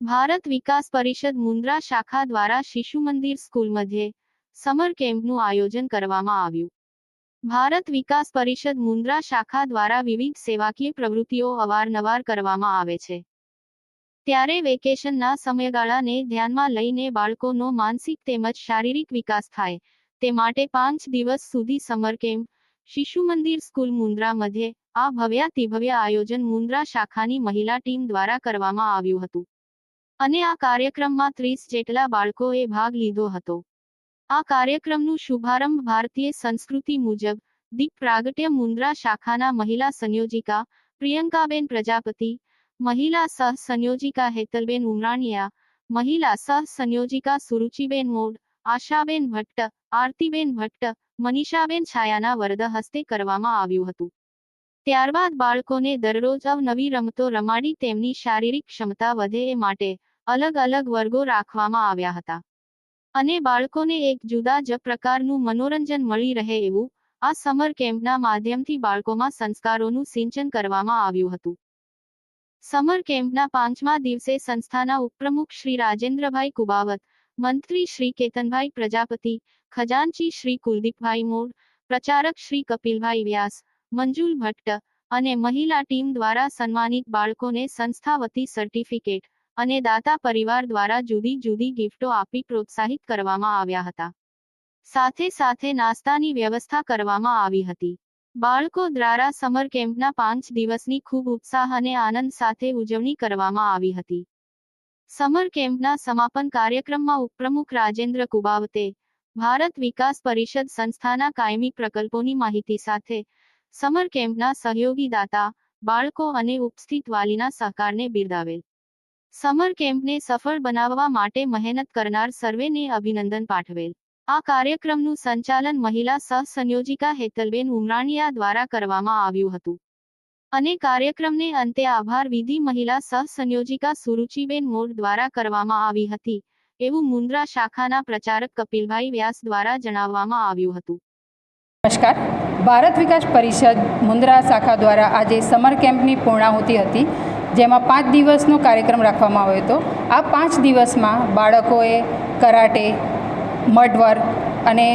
ભારત વિકાસ પરિષદ મુન્દ્રા શાખા દ્વારા શિશુ મંદિર સ્કૂલ મધ્યે સમર કેમ્પનું આયોજન કરવામાં આવ્યું. ભારત વિકાસ પરિષદ મુન્દ્રા શાખા દ્વારા વિવિધ સેવાકીય પ્રવૃત્તિઓ અવારનવાર કરવામાં આવે છે. ત્યારે વેકેશનના સમયગાળાને ધ્યાનમાં લઈને બાળકોનો માનસિક તેમજ શારીરિક વિકાસ થાય તે માટે પાંચ દિવસ સુધી સમર કેમ્પ શિશુ મંદિર સ્કૂલ મુન્દ્રા મધ્યે આ ભવ્યાતિભવ્ય આયોજન મુન્દ્રા શાખાની મહિલા ટીમ દ્વારા કરવામાં આવ્યું હતું. અને આ કાર્યક્રમમાં ત્રીસ જેટલા બાળકોએ ભાગ લીધો હતો. આ કાર્યક્રમનું શુભારંભ ભારતીય સંસ્કૃતિ મુજબ દીપ પ્રાગટ્ય મુન્દ્રા શાખાના મહિલા સંયોજિકા પ્રિયંકાબેન પ્રજાપતિ, મહિલા સહ સંયોજિકા હેતલબેન ઉમરાણીયા, મહિલા સહ સંયોજિકા સુરુચિબેન મોડ આશાબેન ભટ્ટ, આરતીબેન ભટ્ટ, મનીષાબેન છાયાના વરદ હસ્તે કરવામાં આવ્યું હતું. ત્યારબાદ બાળકોને દરરોજ અવનવી રમતો રમાડી તેમની શારીરિક ક્ષમતા વધે એ માટે અલગ અલગ વર્ગો રાખવામાં આવ્યા હતા. અને બાળકોને એક જુદા જ પ્રકારનું મનોરંજન મળી રહે એવું આ સમર કેમ્પના માધ્યમથી બાળકોમાં સંસ્કારોનું સિંચન કરવામાં આવ્યું હતું. સમર કેમ્પના પાંચમા દિવસે સંસ્થાના ઉપપ્રમુખ શ્રી રાજેન્દ્રભાઈ કુબાવત મંત્રી શ્રી કેતનભાઈ પ્રજાપતિ, ખજાનચી શ્રી કુલદીપભાઈ મોર પ્રચારક શ્રી કપિલભાઈ વ્યાસ, મંજુલ ભટ્ટ અને મહિલા ટીમ દ્વારા સન્માનિત બાળકોને સંસ્થા વતી સર્ટિફિકેટ અને દાતા પરિવાર દ્વારા જુદી જુદી ગિફ્ટો આપી પ્રોત્સાહિત કરવામાં આવ્યા હતા. સાથે સાથે નાસ્તાની વ્યવસ્થા કરવામાં આવી હતી. બાળકો દ્વારા સમર કેમ્પના પાંચ દિવસની ખૂબ ઉત્સાહ અને આનંદ સાથે ઉજવણી કરવામાં આવી હતી. સમર કેમ્પના સમાપન કાર્યક્રમમાં ઉપપ્રમુખ રાજેન્દ્ર કુબાવતે ભારત વિકાસ પરિષદ સંસ્થાના કાયમી પ્રકલ્પોની માહિતી સાથે સમર કેમ્પના સહયોગી દાતા, બાળકો અને ઉપસ્થિત વાલીના સહકારને બિરદાવેલ. સમર કેમ્પને સફળ બનાવવા માટે મહેનત કરનાર સર્વેને અભિનંદન પાઠવેલ. આ કાર્યક્રમનું સંચાલન મહિલા સહ સંયોજિકા હેતલબેન ઉમરાણીયા દ્વારા કરવામાં આવ્યું હતું. અને કાર્યક્રમને અંતે આભાર. વિધિ મહિલા સહ સંયોજિકા સુરુચિબેન મોર દ્વારા કરવામાં આવી હતી, એવું મુન્દ્રા શાખાના પ્રચારક કપિલભાઈ વ્યાસ દ્વારા જણાવવામાં આવ્યું હતું. નમસ્કાર. ભારત વિકાસ પરિષદ મુન્દ્રા શાખા દ્વારા આજે સમર કેમ્પની પૂર્ણાહુતિ હતી, જેમાં પાંચ દિવસનો કાર્યક્રમ રાખવામાં આવ્યો હતો. આ પાંચ દિવસમાં બાળકોએ કરાટે મડવર્ક અને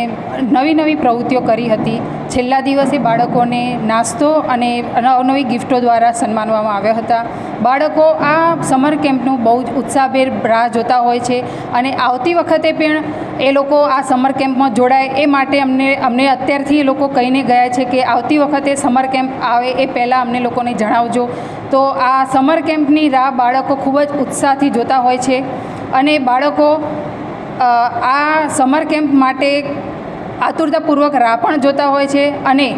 નવી નવી પ્રવૃત્તિઓ કરી હતી. છેલ્લા દિવસે બાળકોને નાસ્તો અને અવનવી ગિફ્ટો દ્વારા સન્માનવામાં આવ્યા હતા. બાળકો આ સમર કેમ્પનું બહુ જ ઉત્સાહભેર રાહ જોતા હોય છે અને આવતી વખતે પણ એ લોકો આ સમર કેમ્પમાં જોડાય એ માટે અમને અમને અત્યારથી એ લોકો કહીને ગયા છે કે આવતી વખતે સમર કેમ્પ આવે એ પહેલાં અમને લોકોને જણાવજો. તો આ સમર કેમ્પની રાહ બાળકો ખૂબ જ ઉત્સાહથી જોતા હોય છે અને બાળકો આ સમર કેમ્પ માટે આતુરતાપૂર્વક રાહ પણ જોતા હોય છે અને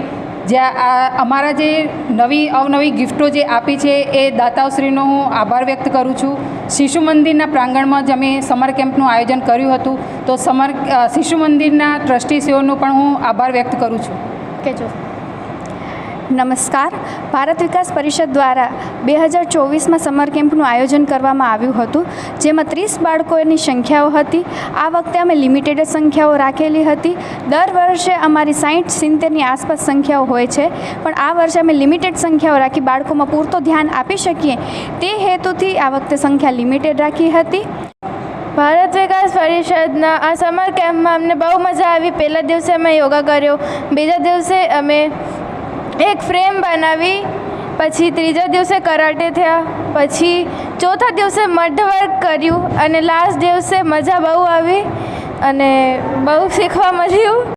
જ્યાં આ અમારા જે નવી, અવનવી ગિફ્ટો જે આપી છે એ દાતાશ્રીનો હું આભાર વ્યક્ત કરું છું. શિશુ મંદિરના પ્રાંગણમાં જ અમે સમર કેમ્પનું આયોજન કર્યું હતું. તો સમર શિશુ મંદિરના ટ્રસ્ટીશ્રીઓનો પણ હું આભાર વ્યક્ત કરું છું. કેજો. નમસ્કાર. ભારત વિકાસ પરિષદ દ્વારા બે હજાર ચોવીસમાં સમર કેમ્પનું આયોજન કરવામાં આવ્યું હતું, જેમાં ત્રીસ બાળકોની સંખ્યાઓ હતી. આ વખતે અમે લિમિટેડ સંખ્યાઓ રાખેલી હતી. દર વર્ષે અમારી સાઠ સિત્તેરની આસપાસ સંખ્યાઓ હોય છે, પણ આ વર્ષે અમે લિમિટેડ સંખ્યાઓ રાખી બાળકોમાં પૂરતો ધ્યાન આપી શકીએ. તે હેતુથી આ વખતે સંખ્યા લિમિટેડ રાખી હતી. ભારત વિકાસ પરિષદના આ સમર કેમ્પમાં અમને બહુ મજા આવી. પહેલા દિવસે અમે યોગા કર્યો. બીજા દિવસે અમે એક ફ્રેમ બનાવી, પછી ત્રીજા દિવસે કરાટે થયા, પછી ચોથા દિવસે મઢવર્ક કર્યું અને લાસ્ટ દિવસે મજા બહુ આવી અને બહુ શીખવા મળ્યું.